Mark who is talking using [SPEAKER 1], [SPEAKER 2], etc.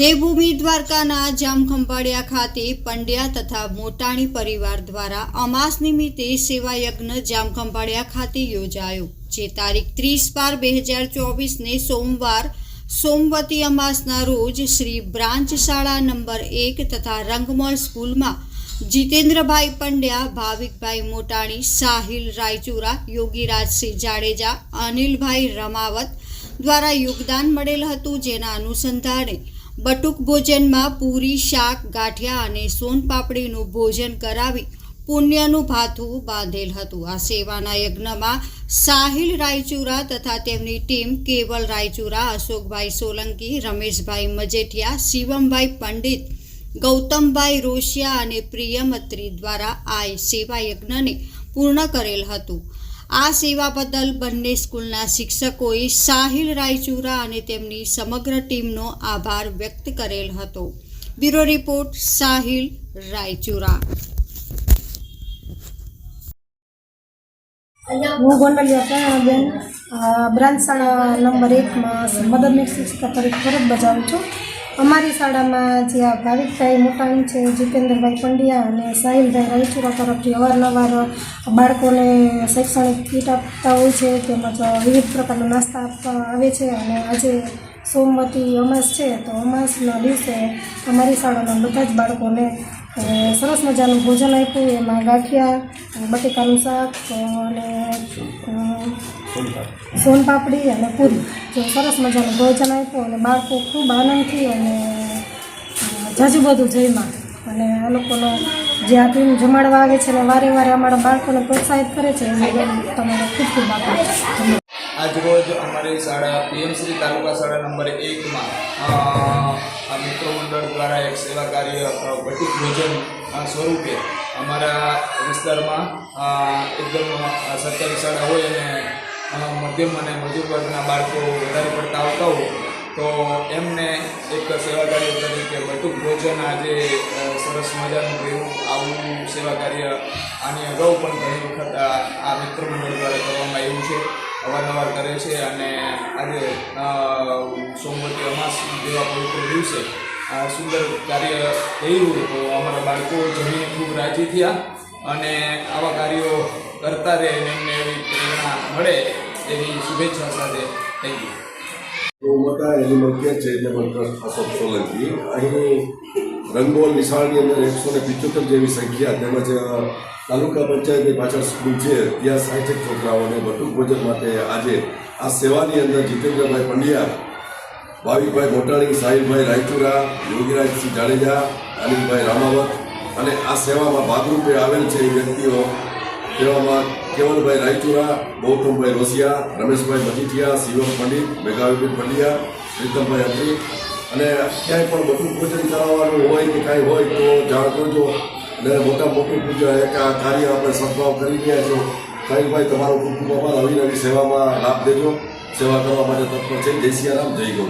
[SPEAKER 1] દેવભૂમિ દ્વારકાના જામખંભાળિયા ખાતે પંડ્યા તથા મોટાણી પરિવાર દ્વારા અમાસ નિમિત્તે સેવાયજ્ઞ જામખંભાળિયા ખાતે યોજાયો, જે તારીખ ત્રીસ બાર બે હજાર ચોવીસને સોમવાર સોમવતી અમાસના રોજ શ્રી બ્રાન્ચ શાળા નંબર એક તથા રંગમોલ સ્કૂલમાં જીતેન્દ્રભાઈ પંડ્યા, ભાવિકભાઈ મોટાણી, સાહિલ રાયચુરા, યોગીરાજસિંહ જાડેજા, અનિલભાઈ રમાવત દ્વારા યોગદાન મળેલ હતું, જેના અનુસંધાને બટુક ભોજનમાં પૂરી, શાક, ગાંઠિયા અને સોનપાપડીનું ભોજન કરાવી પુણ્યનું ભાથું બાંધેલ હતું. આ સેવાના યજ્ઞમાં સાહિલ રાયચુરા તથા તેમની ટીમ કેવલ રાયચુરા, અશોકભાઈ સોલંકી, રમેશભાઈ મજેઠિયા, શિવમભાઈ પંડિત, ગૌતમભાઈ રોશિયા અને પ્રિયમત્રી દ્વારા આ સેવા યજ્ઞને પૂર્ણ કરેલ હતું. આ સેવા બદલ બંને સ્કૂલના શિક્ષકોએ સાહિલ રાયચુરા અને તેમની સમગ્ર ટીમનો આભાર વ્યક્ત કરેલ હતો. Bureau report, Sahil Raichura.
[SPEAKER 2] હું ગોંડલિયા બ્રાન્ચ નંબર એકમાં મદદની શિક્ષિકા તરીકે ફરજ બજાવું છું. અમારી શાળામાં જે આ ભાવિકભાઈ મોટાણી છે, જીતેન્દ્રભાઈ પંડ્યા અને સાહિલભાઈ રાયચુરા તરફથી અવારનવાર બાળકોને શૈક્ષણિક કીટ આપતા હોય છે, તેમજ વિવિધ પ્રકારના નાસ્તા આપવા આવે છે અને આજે સોમવતી અમાસ છે, તો અમાસના દિવસે અમારી શાળાના બધા જ બાળકોને સરસ મજાનું ભોજન આપ્યું. એમાં ગાંઠિયા, બટેકાનું શાક અને સોનપાપડી. અને પૂરી. જો સરસ મજાનું ભોજન આપ્યું અને બાળકો ખૂબ આનંદથી અને જાજુ બધું જમ્યા. અને આ લોકોનો જે આ ટીમ જમાડવા આવે છે અને વારે વારે અમારા બાળકોને પ્રોત્સાહિત કરે છે એ તમારો ખૂબ ખૂબ આભાર.
[SPEAKER 3] આજરોજ અમારી શાળા પીએમસી તાલુકા શાળા નંબર એકમાં મિત્ર મંડળ દ્વારા એક સેવા કાર્ય અ, ભોજન સ્વરૂપે અમારા વિસ્તારમાં એકદમ સરકારી શાળા હોય અને મધ્યમ અને મજૂર વર્ગના બાળકો વધારે પડતા આવતા હોય, તો એમને એક સેવા કાર્ય તરીકે બટુક ભોજન આજે સરસ મજાનું કર્યું આવું સેવા કાર્ય આની અગાઉ પણ ઘણી વખત આ મિત્ર મંડળ દ્વારા કરવામાં આવ્યું છે, અવારનવાર કરે છે અને આજે સોમવતી અમાસ જેવા પવિત્ર દિવસે આ સુંદર કાર્ય થયું તો અમારા બાળકો જમીને ખૂબ રાજી થયા અને આવા કાર્યો કરતા રહે અને એમને એવી પ્રેરણા મળે એવી શુભેચ્છા સાથે thank you
[SPEAKER 4] Gaumata animal charitable trust Ashok Solanki અહીં રંગોલ નિશાળની અંદર એકસો ને પિચોતેર જેવી સંખ્યા, તેમજ તાલુકા પંચાયતની પાછળ સ્કૂલ છે, ત્યાં સાઠેક છોકરાઓને બટુક ભોજન માટે આજે આ સેવાની અંદર જીતેન્દ્રભાઈ પંડ્યા ભાવિકભાઈ મોટાણી, સાહિલભાઈ રાયચુરા, યોગીરાજસિંહ જાડેજા, અનિલભાઈ રામાવત અને આ સેવામાં ભાગરૂપે આવેલ છે એ વ્યક્તિઓ તેવામાં કેવલભાઈ રાયચુરા, ગૌતમભાઈ રોસિયા, રમેશભાઈ મજીઠિયા, શિવમ પંડિત મેઘાવીબેન પંડ્યા, પ્રીતમભાઈ અત્રી અને ક્યાંય પણ મોટું પૂજન કરાવવાનું હોય કે કાંઈ હોય તો જાણ કરજો અને મોટા મોટું પૂજા, એક આ કાર્ય આપણે સદભાવ કરી રહ્યા છો. સાહેબભાઈ તમારો ખૂબ ખૂબ આભાર. આવી સેવામાં લાભ દેજો. સેવા કરવા માટે તત્પર છે. જય સિયારામ, જય ગૌ